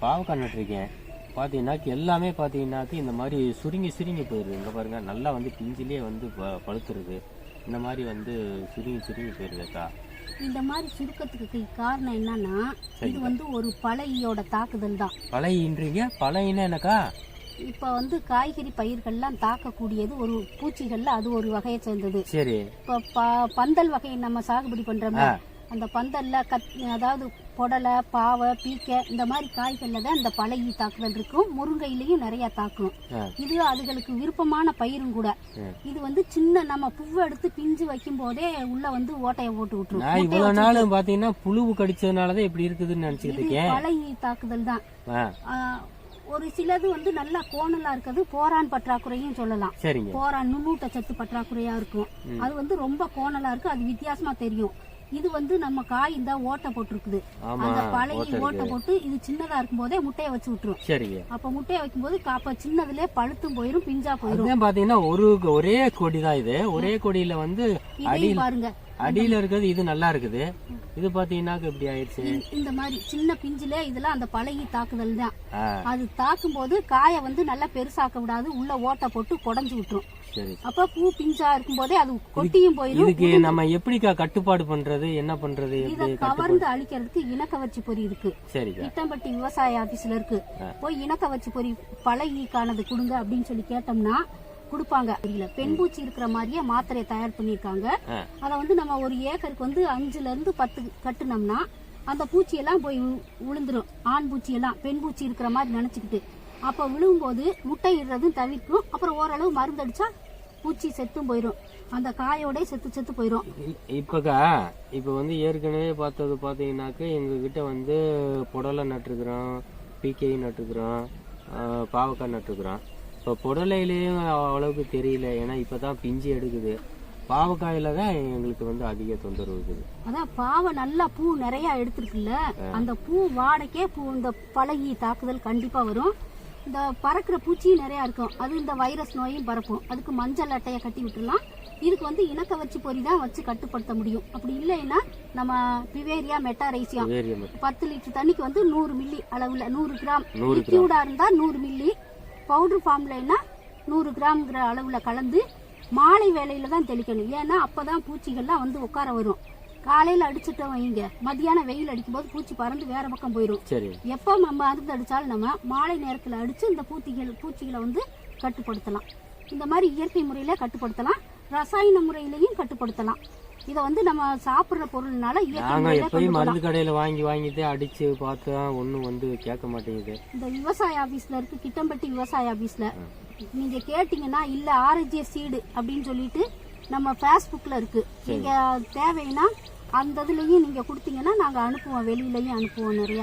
பாவக்காய் நட்டிருக்கேன் பார்த்தீங்கன்னாக்க எல்லாமே பார்த்தீங்கன்னாக்க இந்த மாதிரி சுருங்கி சுருங்கி போயிடுது இங்கே பாருங்க நல்லா வந்து பிஞ்சிலே வந்து ப- பழுத்துருது. இந்த மாதிரி வந்து சுருங்கி சுருங்கி போயிருதுக்கா இந்த மாதிரி சுருக்கத்துக்கு காரணம் என்னன்னா இது வந்து ஒரு பழையோட தாக்குதல் தான். பழையின்றீங்க பழையினா என்னக்கா? இப்போ வந்து காய்கறி பயிர்கள்லாம் தாக்கக்கூடியது ஒரு பூச்சிகள்ல அது ஒரு வகையை சேர்ந்தது. சரி. இப்போ பந்தல் வகையை நம்ம சாகுபடி பண்றோம்ல அந்த பந்தல்ல கத் அதாவது புடலை பாவை பீக்கை இந்த மாதிரி காய்கள்ல தான் இந்த பழகி தாக்குதல் இருக்கும் முருங்கையிலையும் நிறைய தாக்கும். இது அதுகளுக்கு விருப்பமான பயிரும் கூட. இது வந்து சின்ன நம்ம பூவை எடுத்து பிஞ்சு வைக்கும் போதே உள்ள வந்து ஓட்டையை போட்டு விட்டுரும். நான் இவ்வளவு நாள் பார்த்தீங்கன்னா புழுவு கடிச்சதுனாலதான் இப்படி இருக்குதுன்னு இருக்கேன். பழகி தாக்குதல் தான். ஒரு சிலது வந்து நல்லா கோணலா இருக்கிறது. போரான் பற்றாக்குறையும் சொல்லலாம். போரான் நுண்ணூட்ட சத்து பற்றாக்குறையா இருக்கும். அது வந்து ரொம்ப கோணலா இருக்கு. அது வித்தியாசமா தெரியும். இது வந்து நம்ம காய் இந்த ஓட்டை போட்டிருக்குது. அந்த பழைய ஓட்டை போட்டு இது சின்னதா இருக்கும் போதே முட்டையை வச்சு விட்டுரும். சரிங்க. அப்ப முட்டையை வைக்கும்போது காப்ப சின்னதுலயே பழுத்தும் போயிரும் பிஞ்சா போயிரும். பாத்தீங்கன்னா ஒரு ஒரே கொடி தான் இது. ஒரே கொடியில வந்து இதையும் பாருங்க. அடியில இருக்கிறது இது நல்லா இருக்குது. இது பாத்தீங்கன்னாக்க இப்படி ஆயிடுச்சு? இந்த- மாதிரி சின்ன பிஞ்சுல இதெல்லாம் அந்த பழகி தாக்குதல் தான். அது தாக்கும் போது காயை வந்து நல்லா பெருசாக்க விடாது உள்ள ஓட்டை போட்டு குடஞ்சு விட்டுரும். அப்ப பூ பிஞ்சா இருக்கும் போதே அது கொட்டியும் போயிரும் இதுக்கு நம்ம எப்படிக்கா கட்டுப்பாடு பண்றது என்ன பண்றது இத கவர்ந்து அழிக்கிறதுக்கு இணக்கவச்சி பொறி இருக்கு. திட்டம்பட்டி விவசாய ஆபீஸ்ல இருக்கு. போய் இணக்கவச்சி பொறி பழகிக்கானது கொடுங்க அப்படின்னு சொல்லி கேட்டோம்னா கொடுப்பாங்க. இல்ல பெண் பூச்சி இருக்கிற மாதிரியே மாத்திரையை தயார் பண்ணிருக்காங்க ஆ. அத வந்து நம்ம ஒரு ஏக்கருக்கு வந்து அஞ்சுல இருந்து பத்து கட்டுனோம்னா அந்த பூச்சியெல்லாம் போய் விழுந்துரும் ஆண் பூச்சி எல்லாம் பெண் பூச்சி இருக்கிற மாதிரி நினைச்சுக்கிட்டு. அப்ப விழும்போது முட்டை இடுறதும் தவிர்க்கும். அப்புறம் ஓரளவு மருந்து அடிச்சா பூச்சி செத்தும் போயிரும். அந்த காயோட செத்து செத்து போயிரும். இ- இப்பக்கா இப்ப வந்து ஏற்கனவே பார்த்தது பாத்தீங்கன்னாக்க எங்க கிட்ட வந்து புடலை நட்டுருக்குறோம் பிகே நட்டுருக்குறோம் பாவக்காய் நட்டுருக்குறோம் இப்போ புடலையிலேயும் அவ்வளவுக்கு தெரியல. ஏன்னா இப்பதான் பிஞ்சு எடுக்குது. பாவக்காயில தான் எங்களுக்கு வந்து அதிக தொந்தரவு இருக்குது. அதான் பாவை நல்லா பூ நிறைய எடுத்திருக்குல்ல? அந்த பூ வாடைக்கே பூ இந்த பழகி தாக்குதல் கண்டிப்பா வரும். இந்த பறக்கிற பூச்சியும் நிறைய இருக்கும். அது இந்த வைரஸ் நோயும் பரப்பும். அதுக்கு மஞ்சள் அட்டையை கட்டி விட்டுறலாம் இதுக்கு வந்து இணக்க வச்சு பொறி தான் வச்சு கட்டுப்படுத்த முடியும். அப்படி இல்லைன்னா நம்ம பிவேரியா மெட்டாரைசியம். பத்து லிட்டர் தண்ணிக்கு வந்து நூறு மில்லி அளவுல நூறு கிராம். லிக்யூடா இருந்தா நூறு மில்லி. பவுடர் ஃபார்ம்லன்னா நூறு கிராம்ங்கிற அளவுல கலந்து மாலை வேலையில தான் தெளிக்கணும். ஏன்னா அப்பதான் பூச்சிகள்லாம் வந்து உட்கார வரும். காலையில அடிச்சுட்டோம் வைங்க. மத்தியானம் வெயில் அடிக்கும்போது பூச்சி பறந்து வேற பக்கம் போயிடும் எப்போ நம்ம மருந்து அடிச்சாலும் நம்ம மாலை நேரத்துல அடிச்சு இந்த பூச்சிகள் பூச்சிகளை வந்து கட்டுப்படுத்தலாம். இந்த மாதிரி இயற்கை முறையில கட்டுப்படுத்தலாம். ரசாயன முறையிலையும் கட்டுப்படுத்தலாம். இதை வந்து நம்ம சாப்பிடுற பொருள்னால நாங்க எப்பயும் மருந்து கடையில வாங்கி வாங்கிட்டு அடிச்சு பார்த்தா ஒண்ணும் வந்து கேட்க மாட்டேங்குது. இந்த விவசாய ஆபீஸ்ல இருக்கு கிட்டம்பட்டி விவசாய ஆபீஸ்ல நீங்க கேட்டீங்கன்னா இல்ல ஆர்ஜே சீடு அப்படின்னு சொல்லிட்டு நம்ம ஃபேஸ்புக்ல இருக்கு. நீங்க தேவைன்னா அந்த இதுலயும் நீங்க கொடுத்தீங்கன்னா நாங்க அனுப்புவோம் வெளியிலயும் அனுப்புவோம் நிறைய.